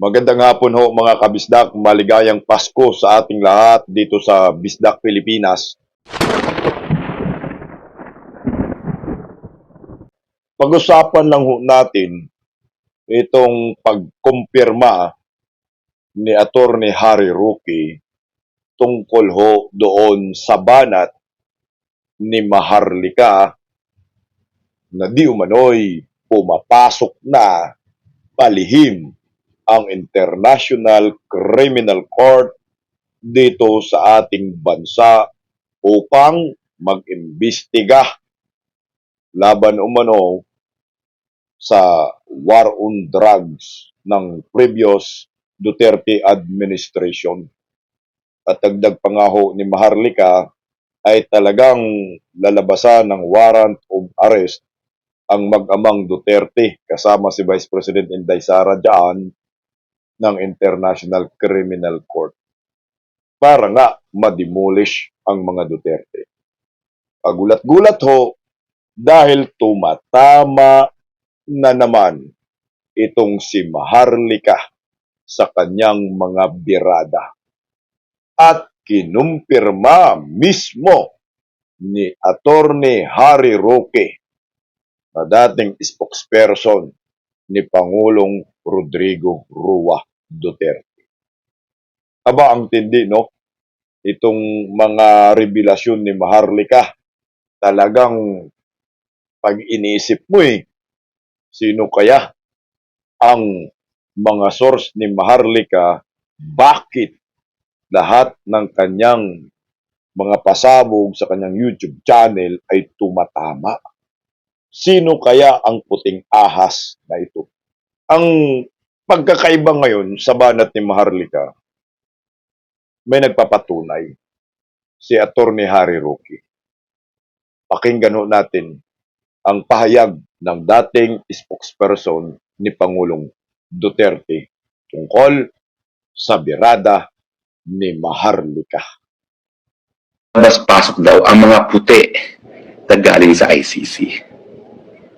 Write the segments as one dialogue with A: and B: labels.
A: Magandang hapon ho mga kabisdak, maligayang Pasko sa ating lahat dito sa Bisdak Pilipinas. Pag-usapan lang ho natin itong pagkumpirma ni Attorney Harry Roque tungkol ho doon sa banat ni Maharlika na di umano'y pumapasok na palihim ang International Criminal Court dito sa ating bansa upang mag-imbestiga laban umano sa war on drugs ng previous Duterte administration. At dagdag pa nga ho ni Maharlika ay talagang lalabasan ng warrant of arrest ang mag-amang Duterte kasama si Vice President Inday Sara dyan ng International Criminal Court para nga mademolish ang mga Duterte. Pagulat-gulat ho dahil tumatama na naman itong si Maharlika sa kanyang mga birada. At kinumpirma mismo ni Attorney Harry Roque na dating spokesperson ni Pangulong Rodrigo Rua Duterte. Aba ang tindi, no? Itong mga revelasyon ni Maharlika, talagang pag inisip mo eh, sino kaya ang mga source ni Maharlika, bakit lahat ng kanyang mga pasabog sa kanyang YouTube channel ay tumatama? Sino kaya ang puting ahas na ito? Ang pagkakaiba ngayon sa banat ni Maharlika, may nagpapatunay si Attorney Harry Roque. Pakinggan ho natin ang pahayag ng dating spokesperson ni Pangulong Duterte tungkol sa birada ni Maharlika.
B: pasok daw ang mga puti na galing sa ICC.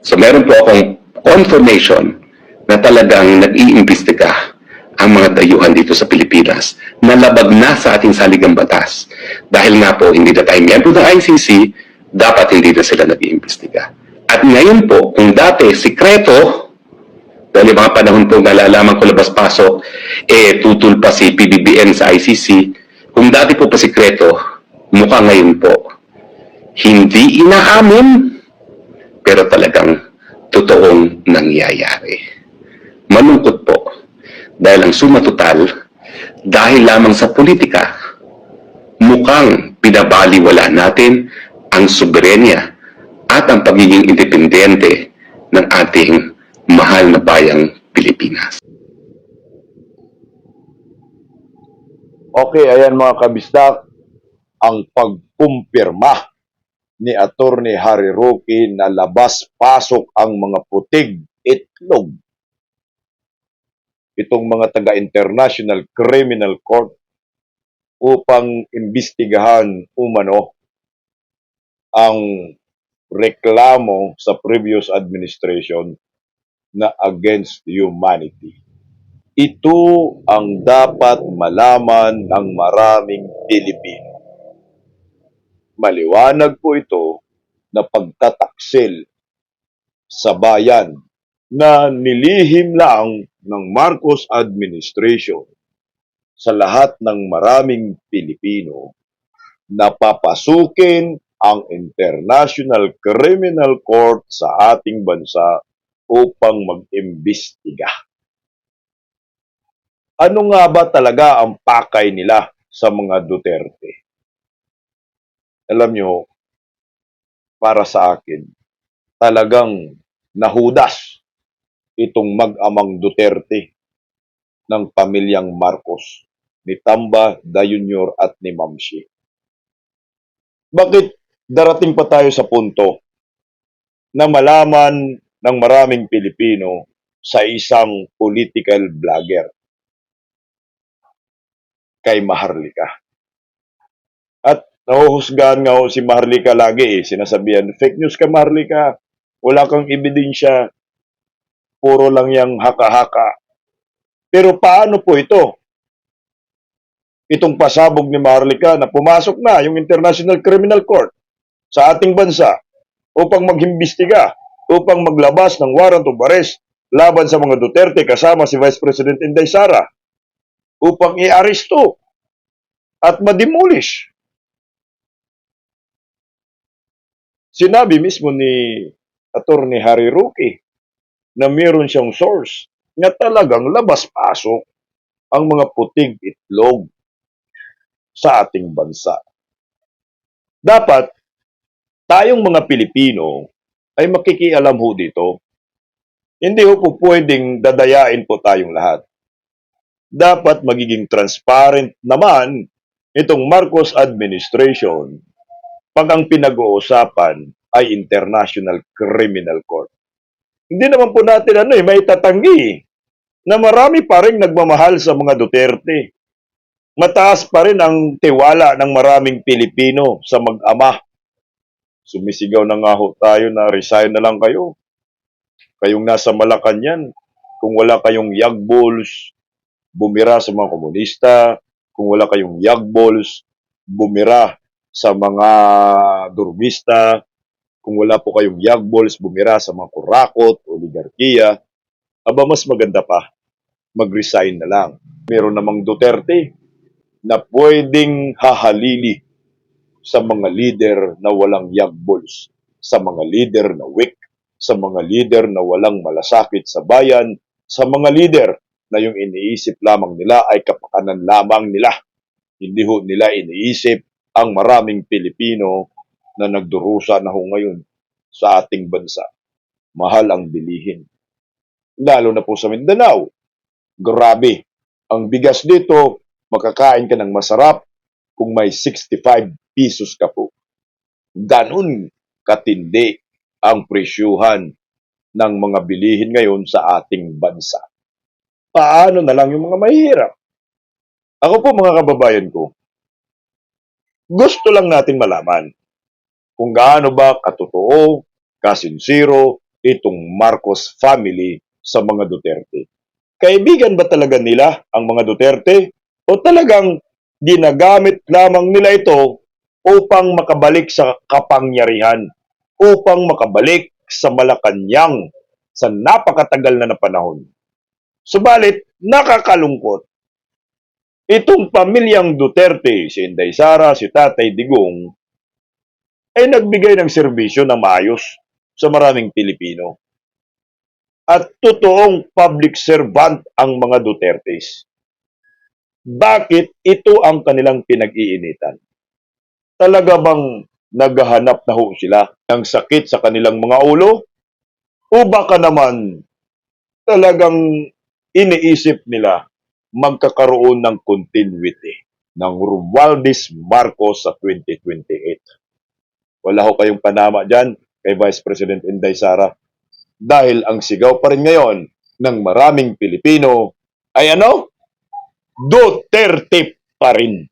B: So meron po akong confirmation na talagang nag-iimbestiga ang mga dayuhan dito sa Pilipinas na labag na sa ating saligang batas. Dahil nga po, hindi na tayo miyembro ng ICC, dapat hindi na sila nag-iimbestiga. At ngayon po, kung dati, sikreto, dahil yung mga panahon po nalalaman ko labas-pasok, eh, tutul pa si PBBM sa ICC, kung dati po pa sikreto, mukha ngayon po, hindi inaamin, pero talagang totoong nangyayari. Malungkot po, dahil ang suma total, dahil lamang sa politika, mukhang pinabaliwala natin ang soberenya at ang pagiging independente ng ating mahal na bayang Pilipinas.
A: Okay, ayan mga kabisdak, ang pagkumpirma ni Attorney Harry Roque na labas-pasok ang mga putig itlog. Itong mga taga-International Criminal Court upang imbestigahan umano ang reklamo sa previous administration na against humanity. Ito ang dapat malaman ng maraming Pilipino. Maliwanag po ito na pagtataksil sa bayan na nilihim lang ng Marcos administration sa lahat ng maraming Pilipino na papasukin ang International Criminal Court sa ating bansa upang mag-imbestiga. Ano nga ba talaga ang pakay nila sa mga Duterte? Alam nyo, para sa akin, talagang nahudas itong mag-amang Duterte ng pamilyang Marcos, ni Tamba, Da Junior at ni Mamsi. Bakit darating pa tayo sa punto na malaman ng maraming Pilipino sa isang political vlogger kay Maharlika. At nahuhusgahan nga ho si Maharlika lagi eh. Sinasabihan, fake news ka Maharlika. Wala kang ebidensya. Puro lang yang haka-haka. Pero paano po ito? Itong pasabog ni Marlica na pumasok na yung International Criminal Court sa ating bansa upang maghimbestiga, upang maglabas ng warrant of arrest laban sa mga Duterte kasama si Vice President Inday Sara upang i-aresto at mademolish. Sinabi mismo ni Attorney Harry Roque na meron siyang source na talagang labas-pasok ang mga puting itlog sa ating bansa. Dapat tayong mga Pilipino ay makikialam ho dito. Hindi ho po pwedeng dadayain po tayong lahat. Dapat magiging transparent naman itong Marcos administration pag ang pinag-uusapan ay International Criminal Court. Hindi naman po natin ano eh, may tatanggi na marami pa rin nagmamahal sa mga Duterte. Mataas pa rin ang tiwala ng maraming Pilipino sa mag-ama. Sumisigaw na nga ho tayo na resign na lang kayo. Kayong nasa Malacanang, kung wala kayong yagbols, bumira sa mga komunista. Kung wala kayong yagbols, bumira sa mga durmista. Kung wala po kayong yagbols, bumira sa mga kurakot, oligarkiya. Aba, mas maganda pa, mag-resign na lang. Meron namang Duterte na pwedeng hahalili sa mga leader na walang yagbols, sa mga leader na weak, sa mga leader na walang malasakit sa bayan, sa mga leader na yung iniisip lamang nila ay kapakanan lamang nila. Hindi ho nila iniisip ang maraming Pilipino na nagdurusa na ho ngayon sa ating bansa. Mahal ang bilihin. Lalo na po sa Mindanao. Grabe. Ang bigas dito, makakain ka ng masarap kung may 65 pesos ka po. Ganun katindi ang presyuhan ng mga bilihin ngayon sa ating bansa. Paano na lang yung mga mahihirap? Ako po mga kababayan ko, gusto lang natin malaman kung gaano ba katotoo, kasinsiro itong Marcos family sa mga Duterte. Kaibigan ba talaga nila ang mga Duterte o talagang ginagamit lamang nila ito upang makabalik sa kapangyarihan, upang makabalik sa Malacanang sa napakatagal na na panahon. Subalit, nakakalungkot. Itong pamilyang Duterte, si Inday Sara, si Tatay Digong, ay nagbigay ng serbisyo na maayos sa maraming Pilipino. At totoong public servant ang mga Dutertes. Bakit ito ang kanilang pinag-iinitan? Talaga bang naghahanap na ho sila ng sakit sa kanilang mga ulo? O baka naman talagang iniisip nila magkakaroon ng continuity ng Romualdez Marcos sa 2028. Wala ho kayong panama dyan kay Vice President Inday Sara dahil ang sigaw pa rin ngayon ng maraming Pilipino ay ano? Duterte pa rin.